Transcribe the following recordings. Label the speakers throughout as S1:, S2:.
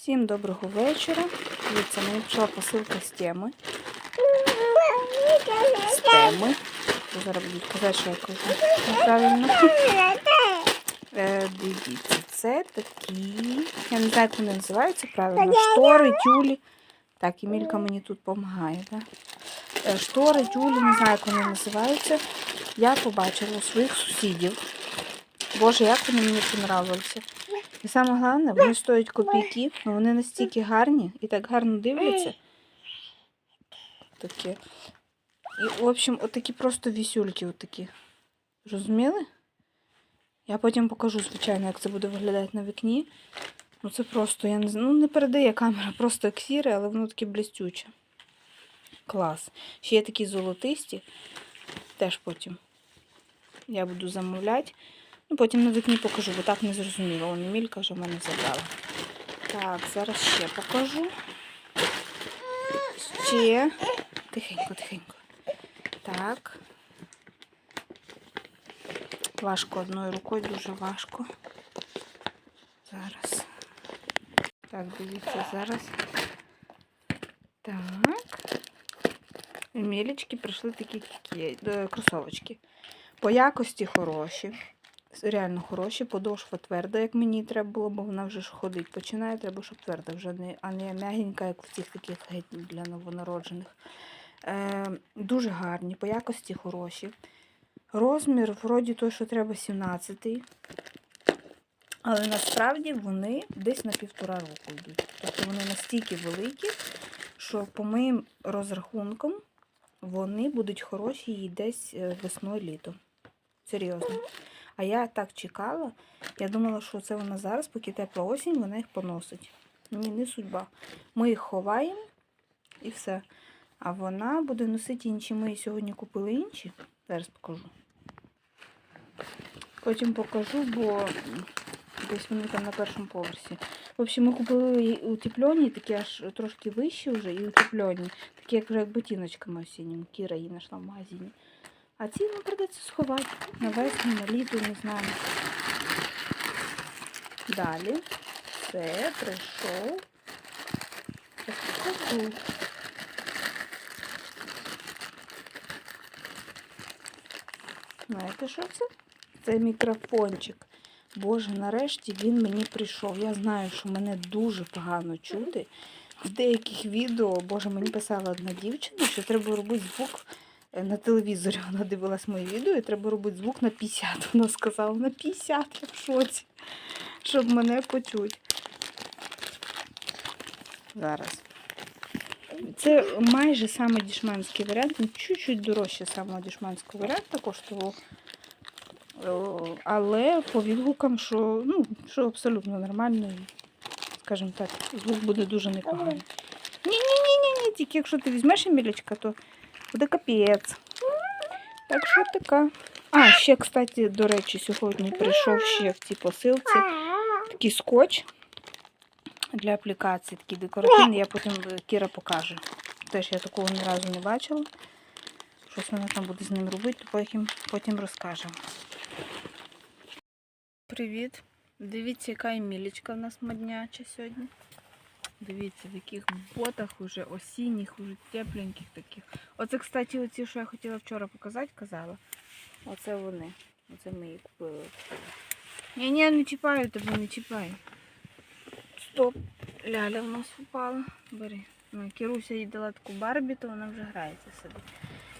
S1: Всім доброго вечора. Дивіться, мені прийшла посилка з теми. З теми. Зараз будуть казати, що я кажу. Е, дивіться, це такі. Я не знаю, як вони називаються правильно. Штори, тюлі. Так, Емілька мені тут допомагає. Да? Е, Штори, тюлі, не знаю, як вони називаються. Я побачила у своїх сусідів. Боже, як вони мені понравилися. І саме головне, вони стоять копійки, але вони настільки гарні і так гарно дивляться. Такі. І, в общем, отакі просто вісюльки отакі. Розуміли? Я потім покажу, звичайно, як це буде виглядати на вікні. Ну це просто, я не знаю, ну не передає камера, просто як сіре, але воно таке блістюче. Клас. Ще є такі золотисті. Теж потім я буду замовляти. Ну, потім на вікні покажу, бо так не зрозуміло. Вон Емілька вже в мене забрала. Так, зараз ще покажу. Ще. Тихенько, тихенько. Так. Важко одною рукою, дуже важко. Зараз. Так, дивіться, зараз. Так. Емілічки прийшли такі кі- е, кросовочки. По якості хороші. Реально хороші, подошва тверда, як мені треба було, бо вона вже ж ходить починає, треба, щоб тверда, вже не, а не м'ягенька, як в цих таких для новонароджених. Е, дуже гарні, по якості хороші. Розмір, вроді той, що треба 17-й. але насправді вони десь на півтора року йдуть. Тобто вони настільки великі, що по моїм розрахункам вони будуть хороші і десь е, весною літом. Серйозно. А я так чекала. Я думала, що це вона зараз, поки тепла осінь, вона їх поносить. Ні, не судьба. Ми їх ховаємо і все. А вона буде носити інші. Ми сьогодні купили інші. Зараз покажу. Потім покажу, бо десь вони там на першому поверсі. В общем, ми купили утеплені, такі аж трошки вищі вже, і утеплені. Такі, як вже як ботиночками осінніми. Кіра її знайшла в магазині. А ці нам придеться сховати на весну, на літо, не знаю. Далі це прийшов. Покажу. Знаєте, що це? Це мікрофончик. Боже, нарешті він мені прийшов. Я знаю, що мене дуже погано чути. В деяких відео, боже, мені писала одна дівчина, що треба робити звук на телевізорі. Вона дивилась моє відео і треба робити звук на 50. Вона сказала, на 50 я в шоці, щоб мене почути. Зараз. Це майже саме дішманський варіант, ну, чуть-чуть дорожче самого дішманського варіанту коштував. Але по відгукам, що, ну, що абсолютно нормально, скажімо так, звук буде дуже непоганий. Ні-ні-ні, ні, тільки якщо ти візьмеш Емілечка, то буде капець. Так що така. А, ще, кстати, до речі, сьогодні прийшов ще в цій посилці такий скотч для аплікації, такий декоративний, я потім е, Кіра покаже. Теж я такого ні разу не бачила. Щось вона там буде з ним робити, потім, потім розкажемо. Привіт! Дивіться, яка Емілічка в нас модняча сьогодні. Дивіться, в яких ботах уже осінніх, уже тепленьких таких. Оце, кстати, оці, що я хотіла вчора показати, казала. Оце вони. Оце ми її купили. Ні, ні, не чіпаю тебе, не чіпаю. Стоп. Ляля в нас упала. Бери. Ну, Кіруся їй дала таку барбі, то вона вже грається собі.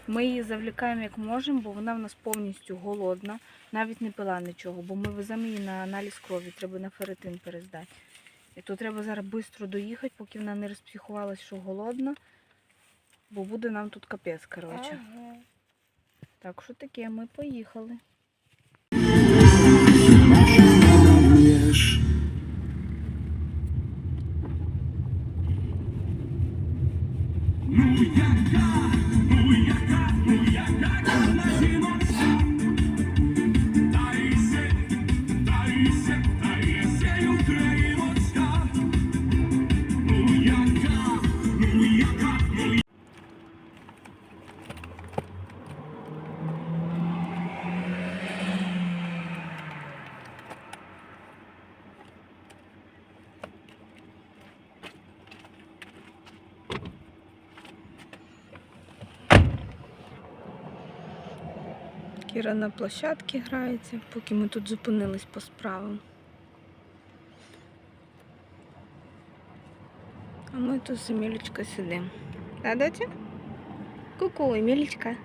S1: Ми її завлікаємо як можемо, бо вона в нас повністю голодна, навіть не пила нічого, бо ми веземо її на аналіз крові, треба на ферритин перездати. І то треба зараз швидко доїхати, поки вона не розпсихувалась, що голодна, бо буде нам тут капець, коротше. Так що таке, ми поїхали.
S2: Кіра на площадці грається, поки ми тут зупинились по справам. А ми тут з Емілечкою сидимо. Да, доця? Ку-ку, Емілечка.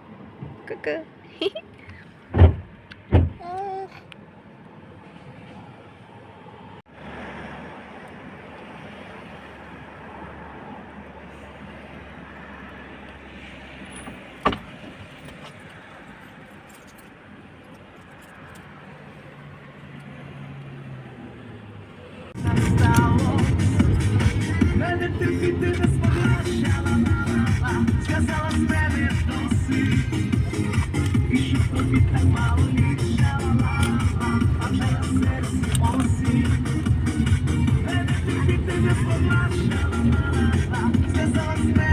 S2: Ку-ку.
S1: Мене терпіти не сподобала, сказала з мене досить, І що тобі так мало лічала, а вже я серці осінь. Мене терпіти не сподобала, сказала з мене